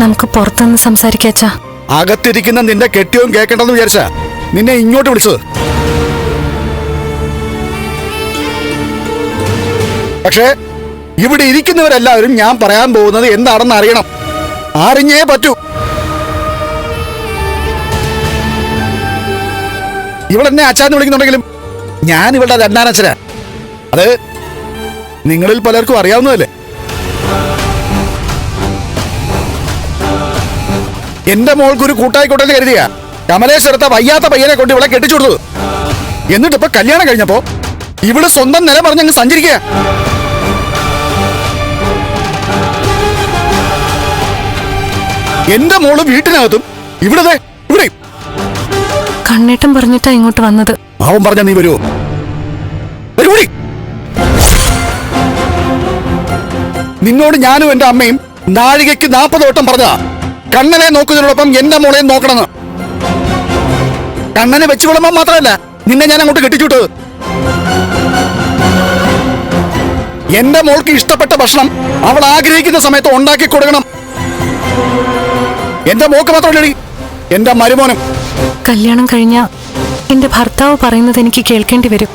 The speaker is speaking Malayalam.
നമുക്ക് പുറത്തുനിന്ന് സംസാരിക്കാച്ചാ അകത്തിരിക്കുന്ന നിന്റെ കെട്ടിയവും കേൾക്കണ്ടെന്ന് വിചാരിച്ച. നിന്നെ ഇങ്ങോട്ട് വിളിച്ചത്. പക്ഷേ ഇവിടെ ഇരിക്കുന്നവരെല്ലാവരും ഞാൻ പറയാൻ പോകുന്നത് എന്താണെന്ന് അറിയണം. അറിഞ്ഞേ പറ്റൂ. ഇവളെന്നെ അച്ഛാന്ന് വിളിക്കുന്നുണ്ടെങ്കിലും ഞാൻ ഇവളുടെ രണ്ടാനച്ഛനാ. അത് നിങ്ങളിൽ പലർക്കും അറിയാവുന്നതല്ലേ? എന്റെ മോൾക്ക് ഒരു കൂട്ടായിക്കോട്ടെ എന്ന് കരുതിയ കമലേശ്വരത്തെ വയ്യാത്ത പയ്യനെ കൊണ്ട് ഇവളെ കെട്ടിച്ചു കൊടുത്തു എന്നിട്ട് ഇപ്പൊ കല്യാണം കഴിഞ്ഞപ്പോ ഇവൾ സ്വന്തം നില പറഞ്ഞങ്ങ് സഞ്ചരിക്കുക. എന്റെ മോൾ വീട്ടിനകത്തും ഇവിടെ ഇവിടെ. കണ്ണേട്ടൻ പറഞ്ഞിട്ടാ ഇങ്ങോട്ട് വന്നത്. അവൻ പറഞ്ഞ നീ വരുമോ നിന്നോട് ഞാനും എന്റെ അമ്മയും നാഴികയ്ക്ക് നാൽപ്പത് വട്ടം പറഞ്ഞതാ. കണ്ണനെ നോക്കുന്നതിനോടൊപ്പം എന്റെ മോളെയും നോക്കണമെന്ന്. കണ്ണനെ വെച്ചു വിളമ്പം മാത്രമല്ല നിന്നെ ഞാൻ അങ്ങോട്ട് കെട്ടിച്ചുവിട്ടത് എന്റെ മോൾക്ക് ഇഷ്ടപ്പെട്ട ഭക്ഷണം അവൾ ആഗ്രഹിക്കുന്ന സമയത്ത് ഉണ്ടാക്കി കൊടുക്കണം. എന്റെ മോക്ക് മാത്രമല്ല എന്റെ മരുമോനും. കല്യാണം കഴിഞ്ഞ എന്റെ ഭർത്താവ് പറയുന്നത് എനിക്ക് കേൾക്കേണ്ടി വരും.